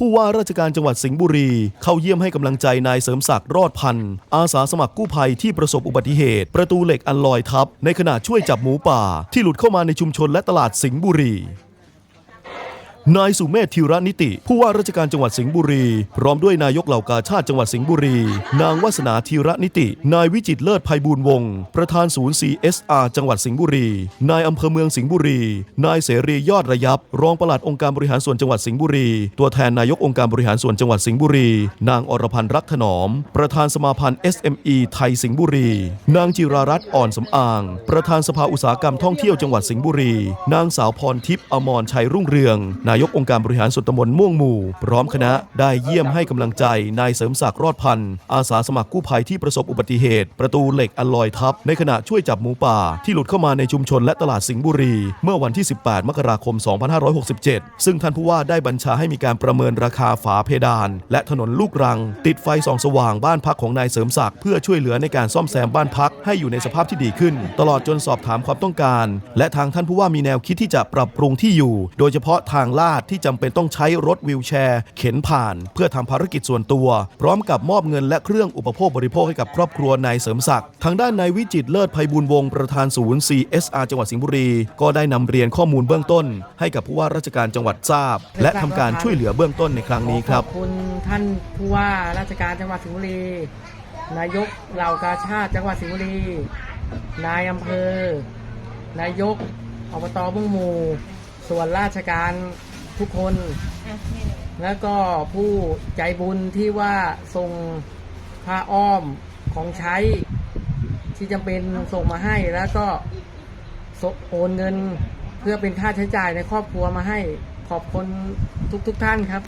ผู้ว่าราชการจังหวัดสิงห์บุรี เข้าเยี่ยมให้กำลังใจนายเสริมศักดิ์รอดพันธ์อาสาสมัครกู้ภัยที่ประสบอุบัติเหตุ ประตูเหล็กอันลอยทับ ในขณะช่วยจับหมูป่า ที่หลุดเข้ามาในชุมชนและตลาดสิงห์บุรี นายสุเมธธีรนิติ ผู้ว่าราชการจังหวัดสิงห์บุรี พร้อมด้วยนายกเหล่ากาชาติจังหวัดสิงห์บุรี นางวัฒนาธีรนิติ นายวิจิตเลิศภัยบูลย์วงศ์ประธานศูนย์ CSR จังหวัดสิงห์บุรี นายอำเภอเมืองสิงห์บุรี นายเสรียอดระยับ รองปลัดองค์การบริหารส่วนจังหวัดสิงห์บุรี ตัวแทนนายกองค์การบริหารส่วนจังหวัดสิงห์บุรี นางอรพันธ์รักถนอม ประธานสมาพันธ์ SME ไทยสิงห์บุรี นางจิรารัตน์อ่อนสำอาง ประธานสภาอุตสาหกรรมท่องเที่ยวจังหวัดสิงห์บุรี นางสาวพรทิพย์อมรชัยรุ่งเรืองนายยกองค์การบริหารส่วนตำบลม่วงหมู่ พร้อมคณะได้เยี่ยมให้กำลังใจนายเสริมศักดิ์รอดพันธ์อาสาสมัครกู้ภัยที่ประสบอุบัติเหตุ ประตูเหล็กอันลอยทับ ในขณะช่วยจับหมูป่า ที่หลุดเข้ามาในชุมชนและตลาดสิงห์บุรี เมื่อวันที่ 18 มกราคม 2567 ซึ่งท่านผู้ว่าได้บัญชาให้มีการประเมินราคาฝาเพดาน และถนนลูกรัง ติดไฟส่องสว่างบ้านพักของนายเสริมศักดิ์เพื่อช่วยเหลือในการซ่อมแซมบ้านพักให้อยู่ในสภาพที่ดีขึ้น ตลอดจนสอบถามความต้องการ และทางท่านผู้ว่ามีแนวคิดที่จะปรับปรุงที่อยู่ โดยเฉพาะทางลาดที่จำเป็นต้องใช้รถวิวแชร์ เข็นผ่าน เพื่อทำภารกิจส่วนตัว พร้อมกับมอบเงินและเครื่องอุปโภคบริโภคให้กับครอบครัวนายเสริมศักดิ์ทางด้านนายวิจิตเลิศภัยบุญวงศ์ประธานศูนย์ CSR จังหวัดสิงห์บุรี ก็ได้นำเรียนข้อมูลเบื้องต้น ให้กับผู้ว่าราชการจังหวัดทราบ และทำการช่วยเหลือเบื้องต้นในครั้งนี้ครับขอบคุณท่านผู้ว่าราชการจังหวัดสิงห์บุรี นายกเหล่ากาชาติจังหวัดสิงห์บุรี นายอำเภอ นายกอบตมุ่งมูส่วนราชการ ทุกคนแล้วก็ผู้ใจบุญที่ว่าส่งผ้าอ้อมของใช้ ที่จำเป็นส่งมาให้แล้วก็ส่งโอนเงินเพื่อเป็นค่าใช้จ่ายในครอบครัวมาให้ขอบคุณทุกๆทท่านครับ